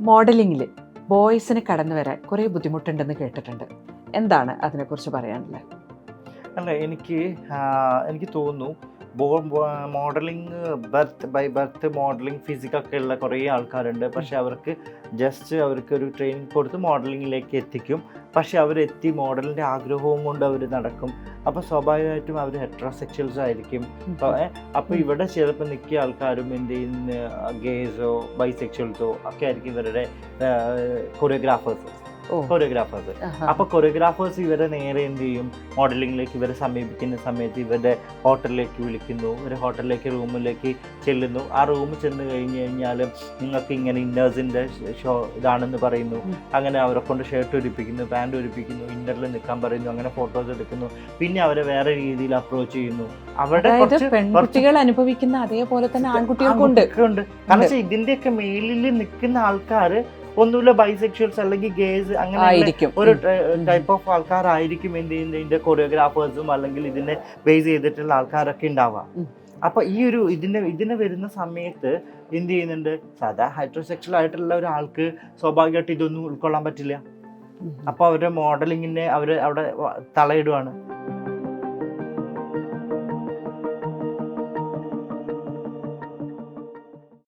മോഡലിങ്ങിൽ ബോയ്സിന് കടന്നു വരാൻ കുറേ ബുദ്ധിമുട്ടുണ്ടെന്ന് കേട്ടിട്ടുണ്ട്. എന്താണ് അതിനെക്കുറിച്ച് പറയാനുള്ളത്? അല്ല എനിക്ക് എനിക്ക് തോന്നുന്നു ബോ modelling birth by birth modelling ഫിസിക്കൊക്കെ ഉള്ള കുറേ ആൾക്കാരുണ്ട്. പക്ഷെ അവർക്ക് ജസ്റ്റ് അവർക്ക് ഒരു ട്രെയിനിങ് കൊടുത്ത് മോഡലിങ്ങിലേക്ക് എത്തിക്കും. പക്ഷെ അവരെത്തി മോഡലിന്റെ ആഗ്രഹവും കൊണ്ട് അവർ നടക്കും. അപ്പോൾ സ്വാഭാവികമായിട്ടും അവർ ഹെട്രോസെക്ച്വൽസ് ആയിരിക്കും. അപ്പോൾ ഇവിടെ ചിലപ്പോൾ മിക്ക ആൾക്കാരും എന്ത് ചെയ്യുന്ന ഗേസോ ബൈസെക്ച്വൽസോ ഒക്കെ ആയിരിക്കും ഇവരുടെ കൊറിയോഗ്രാഫേഴ്സ് കൊറിയോഗ്രാഫേഴ്സ്. അപ്പൊ കൊറിയോഗ്രാഫേഴ്സ് ഇവരെ നേരെ എന്ത് ചെയ്യും? മോഡലിംഗിലേക്ക് ഇവരെ സമീപിക്കുന്ന സമയത്ത് ഇവരുടെ ഹോട്ടലിലേക്ക് വിളിക്കുന്നു. ഒരു ഹോട്ടലിലേക്ക് റൂമിലേക്ക് ചെല്ലുന്നു. ആ റൂമിൽ ചെന്ന് കഴിഞ്ഞ് കഴിഞ്ഞാൽ നിങ്ങൾക്ക് ഇങ്ങനെ ഇന്നേഴ്സിന്റെ ഷോ ഇതാണെന്ന് പറയുന്നു. അങ്ങനെ അവരെ കൊണ്ട് ഷർട്ട് ഒരുപ്പിക്കുന്നു പാന്റ് ഒരുപ്പിക്കുന്നു ഇന്നറിൽ നിൽക്കാൻ പറയുന്നു അങ്ങനെ ഫോട്ടോസ് എടുക്കുന്നു. പിന്നെ അവരെ വേറെ രീതിയിൽ അപ്രോച്ച് ചെയ്യുന്നു. അവരുടെ കുറച്ച് പെൺകുട്ടികൾ അനുഭവിക്കുന്ന അതേപോലെ തന്നെ ആൺകുട്ടികൾക്കുണ്ട്. കാരണം ഇതിന്റെയൊക്കെ മേലിൽ നിൽക്കുന്ന ആൾക്കാര് ഒന്നുമില്ല ബൈസെക്ഷൽസ് അല്ലെങ്കിൽ ഗേസ് അങ്ങനെ ഒരു ടൈപ്പ് ഓഫ് ആൾക്കാരായിരിക്കും എന്ത് ചെയ്യുന്ന ഇതിന്റെ കൊറിയോഗ്രാഫേഴ്സും അല്ലെങ്കിൽ ഇതിനെ ബേസ് ചെയ്തിട്ടുള്ള ആൾക്കാരൊക്കെ ഉണ്ടാവാം. അപ്പൊ ഈ ഒരു ഇതിന്റെ ഇതിന് വരുന്ന സമയത്ത് എന്ത് ചെയ്യുന്നുണ്ട്? സാധാ ഹൈഡ്രോസെക്ഷൽ ആയിട്ടുള്ള ഒരാൾക്ക് സ്വാഭാവികമായിട്ട് ഇതൊന്നും ഉൾക്കൊള്ളാൻ പറ്റില്ല. അപ്പൊ അവരുടെ മോഡലിങ്ങിനെ അവർ അവിടെ തളയിടുവാണ്.